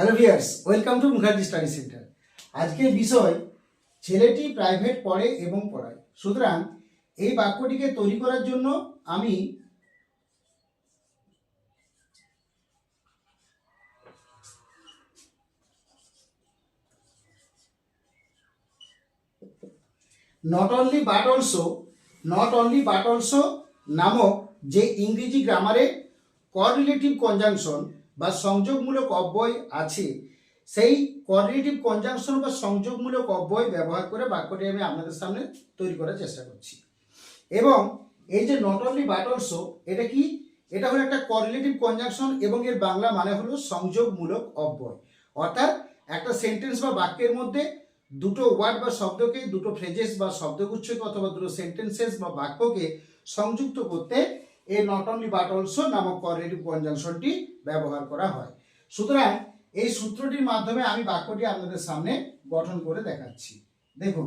Hello viewers welcome to Mukherjee study centre আজকের বিষয়, ছেলেটি প্রাইভেট পড়ে এবং পড়ায়। সুতরাং, এই বাক্যটিকে তৈরি করার জন্য আমি not only but also not only but also নামক যে ইংরেজি গ্রামারে কোরিলেটিভ কনজাংশন বা সংযোগমূলক অব্যয় আছে, সেই কোরিলেটিভ কনজাংশন বা সংযোগমূলক অব্যয় ব্যবহার করে বাক্যটি আমি আপনাদের সামনে তৈরি করার চেষ্টা করছি। এবং এই যে নট অনলি বাট অলসো এটা কি? এটা হলো একটা কোরিলেটিভ কনজাংশন এবং এর বাংলা মানে হলো সংযোগমূলক অব্যয়। অর্থাৎ একটা সেন্টেন্স বা বাক্যের মধ্যে দুটো ওয়ার্ড বা শব্দকে, দুটো ফ্রেজেস বা শব্দগুচ্ছকে অথবা দুটো সেন্টেন্সেস বা বাক্যকে সংযুক্ত করতে এই নট অনলি বাট অলসো নামক কোরিলেটিভ কনজাংশনটি ব্যবহার করা হয়। সুতরাং এই সূত্রটির মাধ্যমে আমি বাক্যটি আপনাদের সামনে গঠন করে দেখাচ্ছি। দেখুন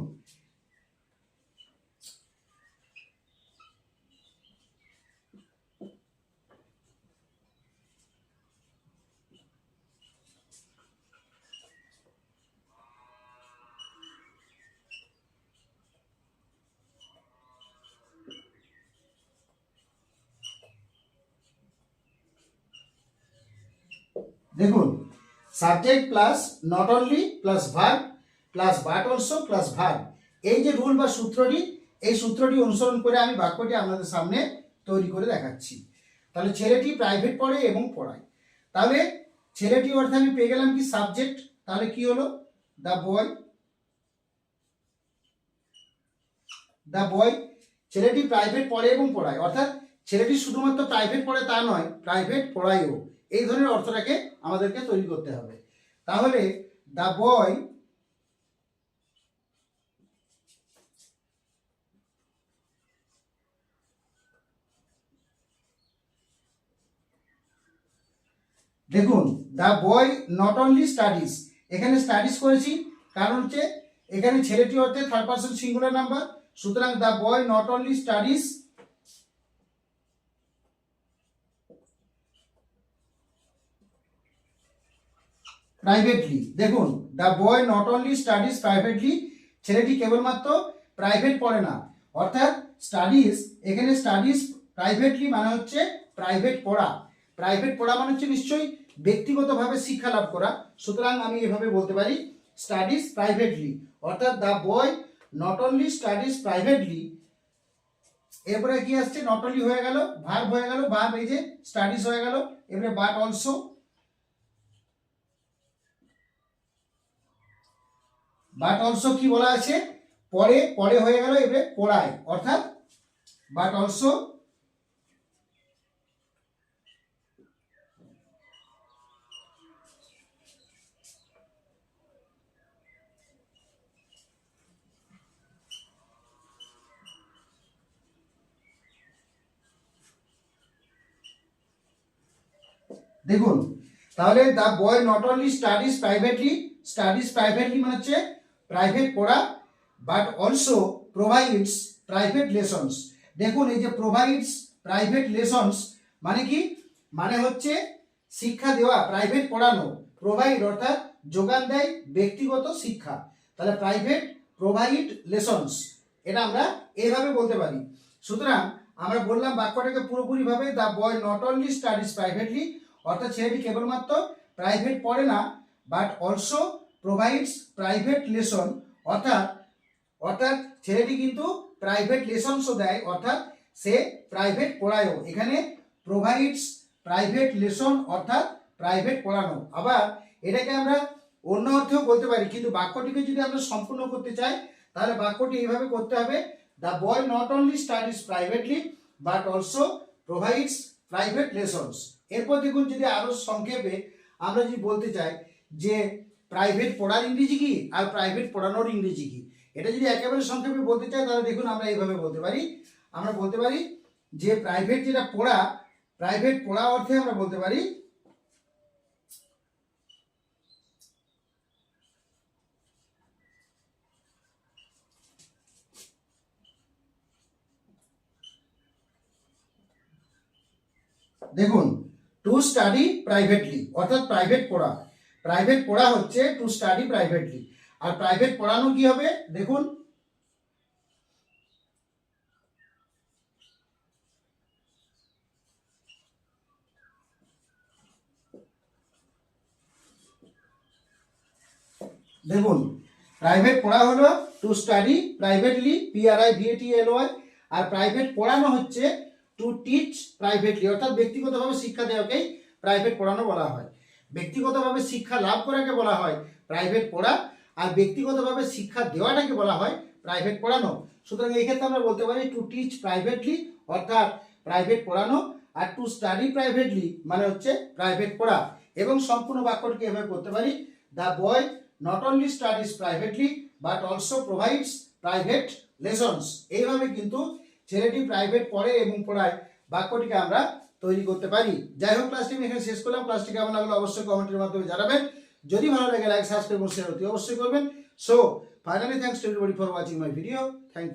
দেখুন subject plus not only plus verb plus but also plus verb এই যে রুল বা সূত্রটি, এই সূত্রটি অনুসরণ করে আমি বাক্যটি আপনাদের সামনে তৈরি করে দেখাচ্ছি। তাহলে ছেলেটি প্রাইভেট পড়ে এবং পড়ায়। তাহলে ছেলেটি অর্থে আমি পেয়ে গেলাম কি সাবজেক্ট তাহলে কি হলো? দ্য বয় দ্য বয় ছেলেটি প্রাইভেট পড়ে এবং পড়ায়। অর্থাৎ ছেলেটি শুধুমাত্র প্রাইভেট পড়ে তা নয় প্রাইভেট পড়ায়ও। এই ধরনের অর্থটাকে আমাদেরকে তৈরি করতে হবে। তাহলে দ্য বয় দেখুন the boy not only studies এখানে স্টাডিজ করেছি, কারণ হচ্ছে এখানে ছেলেটি অর্থে থার্ড পার্সন সিঙ্গুলার নাম্বার সুতরাং the boy not only studies privately দেখুন the boy not only studies privately ছেলেটি কেবলমাত্র প্রাইভেট পড়ে না। অর্থাৎ স্টাডিজ এখানে স্টাডিজ প্রাইভেটলি মানে হচ্ছে প্রাইভেট পড়া। প্রাইভেট পড়া মানে হচ্ছে নিশ্চয়ই ব্যক্তিগতভাবে শিক্ষা লাভ করা। সুতরাং আমি এভাবে বলতে পারি স্টাডিজ প্রাইভেটলি অর্থাৎ the boy not only studies privately এরপরে কি আসছে? নট অনলি হয়ে গেল ভার্ব হয়ে গেল ভার্ব এই যে স্টাডিজ হয়ে গেল, এবারে বাট অলসো বাট অলসো কি বলা আছে? পরে পরে হয়ে গেল, এবারে পড়ায়। অর্থাৎ বাট অলসো দেখুন, তাহলে the boy not only studies privately studies privately মানে হচ্ছে প্রাইভেট পড়া but also provides private lessons দেখুন, এই যে প্রোভাইডস প্রাইভেট লেসনস মানে কি? মানে হচ্ছে শিক্ষা দেওয়া প্রাইভেট পড়ানো। প্রোভাইড অর্থাৎ যোগান দেয় ব্যক্তিগত শিক্ষা। তাহলে প্রাইভেট প্রোভাইড লেসনস এটা আমরা এইভাবে বলতে পারি। সুতরাং আমরা বললাম বাক্যটাকে পুরোপুরিভাবে the boy not only studies privately অর্থাৎ ছেলেটি কেবলমাত্র প্রাইভেট পড়ে না but also provides private lesson অর্থাৎ অর্থাৎ ছেলেটি কিন্তু প্রাইভেট লেসনসও দেয়, অর্থাৎ সে প্রাইভেট পড়ায়ও। এখানে প্রোভাইডস প্রাইভেট লেসন অর্থাৎ প্রাইভেট পড়ানো। আবার এটাকে আমরা অন্য অর্থেও বলতে পারি, কিন্তু বাক্যটিকে যদি আমরা সম্পূর্ণ করতে চাই, তাহলে বাক্যটি এইভাবে করতে হবে the boy not only studies privately but also provides private lessons এরপর দেখুন যদি আরও সংক্ষেপে আমরা যদি বলতে চাই যে প্রাইভেট পড়ার ইংরেজি কি? আর প্রাইভেট পড়ানোর ইংরেজি কি? এটা যদি একেবারে সংক্ষেপে বলতে চাই, তাহলে দেখুন আমরা এইভাবে বলতে পারি। আমরা বলতে পারি যে প্রাইভেট যেটা পড়া প্রাইভেট পড়া অর্থে আমরা বলতে পারি দেখুন টু স্টাডি প্রাইভেটলি অর্থাৎ প্রাইভেট পড়া। প্রাইভেট পড়া হচ্ছে টু স্টাডি প্রাইভেটলি আর প্রাইভেট পড়ানো কি হবে? দেখুন। দেখুন প্রাইভেট পড়া হলো to study privately P R I V A T L Y R private পড়ানো হচ্ছে টু টিচ প্রাইভেটলি অর্থাৎ ব্যক্তিগতভাবে শিক্ষা দেওয়াকেই প্রাইভেট পড়ানো বলা হয়। ব্যক্তিগতভাবে শিক্ষা লাভ করাকে বলা হয় প্রাইভেট পড়া, আর ব্যক্তিগতভাবে শিক্ষা দেওয়াটাকে বলা হয় প্রাইভেট পড়ানো। সুতরাং এই ক্ষেত্রে আমরা বলতে পারি টু টিচ প্রাইভেটলি অর্থাৎ প্রাইভেট পড়ানো, আর টু স্টাডি প্রাইভেটলি মানে হচ্ছে প্রাইভেট পড়া। এবং সম্পূর্ণ বাক্যটিকে এভাবে করতে পারি the boy not only studies privately but also provides private lessons এইভাবে কিন্তু ছেলেটি প্রাইভেট পড়ে এবং পড়ায়। বাক্যটিকে আমরা তৈরি করতে পারি। যাই হোক ক্লাসটি আমি এখানে শেষ করলাম। ক্লাসটি কেমন লাগল অবশ্যই কমেন্টের মাধ্যমে জানাবেন। যদি ভালো লাগে লাইক সাবস্ক্রাইব এবং অতি অবশ্যই করবেন। So finally thanks to everybody for watching my video thank